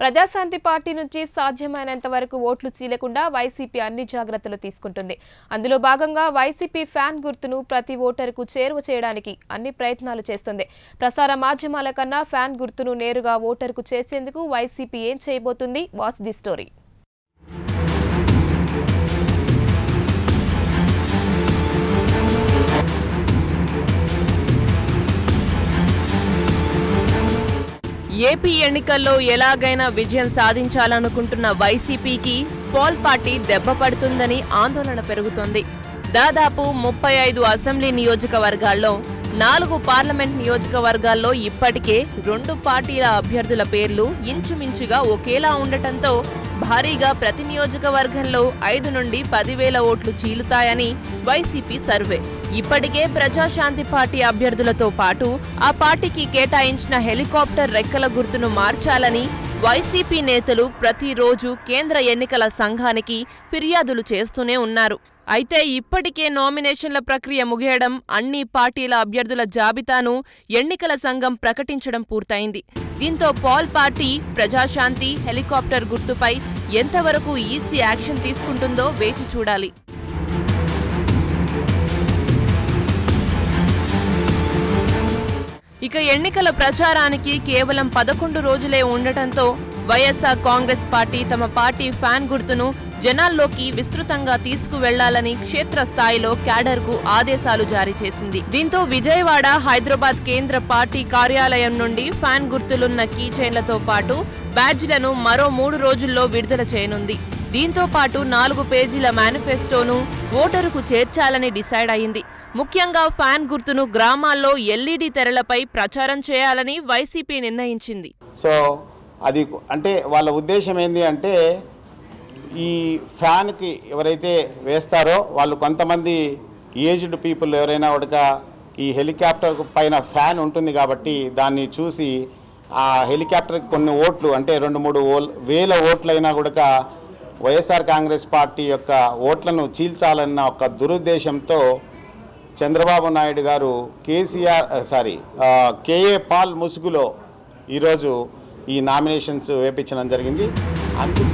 Praja Shanti party నుంచి సాధ్యమైనంత వరకు ఓట్లు చీలకుండా వైసీపీ అన్ని జాగ్రత్తలు తీసుకుంటుంది. అందులో భాగంగా వైసీపీ ఫ్యాన్ గుర్తును ప్రతి ఓటరుకు చేరువ చేయడానికి అన్ని ప్రయత్నాలు చేస్తుంది. ప్రసార మాధ్యమాల కన్నా ఫ్యాన్ గుర్తును నేరుగా ఓటరుకు చేర్చేందుకు వైసీపీ ఏం చేయబోతుంది? Watch the story. ఏపీ ఎన్నికల్లో ఎలాగైనా విజయం సాధించాలనుకుంటున్న వైసీపీకి పోల్ పార్టీ దెబ్బ పడుతుందని ఆందోళన పెరుగుతోంది. దాదాపు ముప్పై ఐదు అసెంబ్లీ నియోజకవర్గాల్లో నాలుగు పార్లమెంట్ నియోజకవర్గాల్లో ఇప్పటికే రెండు పార్టీల అభ్యర్థుల పేర్లు ఇంచుమించుగా ఒకేలా ఉండటంతో భారీగా ప్రతి నియోజకవర్గంలో ఐదు నుండి పదివేల ఓట్లు చీలుతాయని వైసీపీ సర్వే. ఇప్పటికే ప్రజాశాంతి పార్టీ అభ్యర్థులతో పాటు ఆ పార్టీకి కేటాయించిన హెలికాప్టర్ రెక్కల గుర్తును మార్చాలని వైసీపీ నేతలు ప్రతిరోజు కేంద్ర ఎన్నికల సంఘానికి ఫిర్యాదులు చేస్తూనే ఉన్నారు. అయితే ఇప్పటికే నామినేషన్ల ప్రక్రియ ముగియడం అన్ని పార్టీల అభ్యర్థుల జాబితాను ఎన్నికల సంఘం ప్రకటించడం పూర్తయింది. దీంతో పాల్ పార్టీ ప్రజాశాంతి హెలికాప్టర్ గుర్తుపై ఎంతవరకు ఈసీ యాక్షన్ తీసుకుంటుందో వేచి చూడాలి. ఇక ఎన్నికల ప్రచారానికి కేవలం పదకొండు రోజులే ఉండటంతో వైఎస్ఆర్ కాంగ్రెస్ పార్టీ తమ పార్టీ ఫ్యాన్ గుర్తును జనాల్లోకి విస్తృతంగా తీసుకువెళ్ళాలని క్షేత్రస్థాయిలో క్యాడర్కు ఆదేశాలు జారీ చేసింది. దీంతో విజయవాడ హైదరాబాద్ కేంద్ర పార్టీ కార్యాలయం నుండి ఫ్యాన్ గుర్తులున్న కీ చైన్లతో పాటు బ్యాడ్జ్లను మరో మూడు రోజుల్లో విడుదల చేయనుంది. దీంతో పాటు నాలుగు పేజీల మేనిఫెస్టోను ఓటరుకు చేర్చాలని డిసైడ్ అయింది. ముఖ్యంగా ఫ్యాన్ గుర్తును గ్రామాల్లో ఎల్ఈడి తెరలపై ప్రచారం చేయాలని వైసీపీ నిర్ణయించింది. సో అది అంటే వాళ్ళ ఉద్దేశం ఏంటి అంటే ఈ ఫ్యాన్కి ఎవరైతే వేస్తారో వాళ్ళు కొంతమంది ఏజ్డ్ పీపుల్ ఎవరైనా ఉడక ఈ హెలికాప్టర్ పైన ఫ్యాన్ ఉంటుంది కాబట్టి దాన్ని చూసి ఆ హెలికాప్టర్కి కొన్ని ఓట్లు అంటే రెండు మూడు వేల ఓట్లైనా కూడా వైఎస్ఆర్ కాంగ్రెస్ పార్టీ యొక్క ఓట్లను చీల్చాలన్న ఒక దురుద్దేశంతో చంద్రబాబు నాయుడు గారు కేసీఆర్ సారీ కేఏ పాల్ ముసుగులో ఈరోజు ఈ నామినేషన్స్ వేపించడం జరిగింది. అందుకే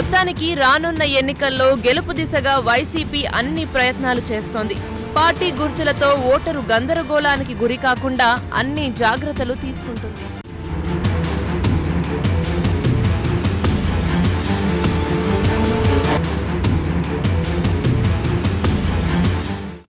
మొత్తానికి రానున్న ఎన్నికల్లో గెలుపు దిశగా వైసీపీ అన్ని ప్రయత్నాలు చేస్తోంది. పార్టీ గుర్తులతో ఓటరు గందరగోళానికి గురికాకుండా అన్ని జాగ్రత్తలు తీసుకుంటుంది.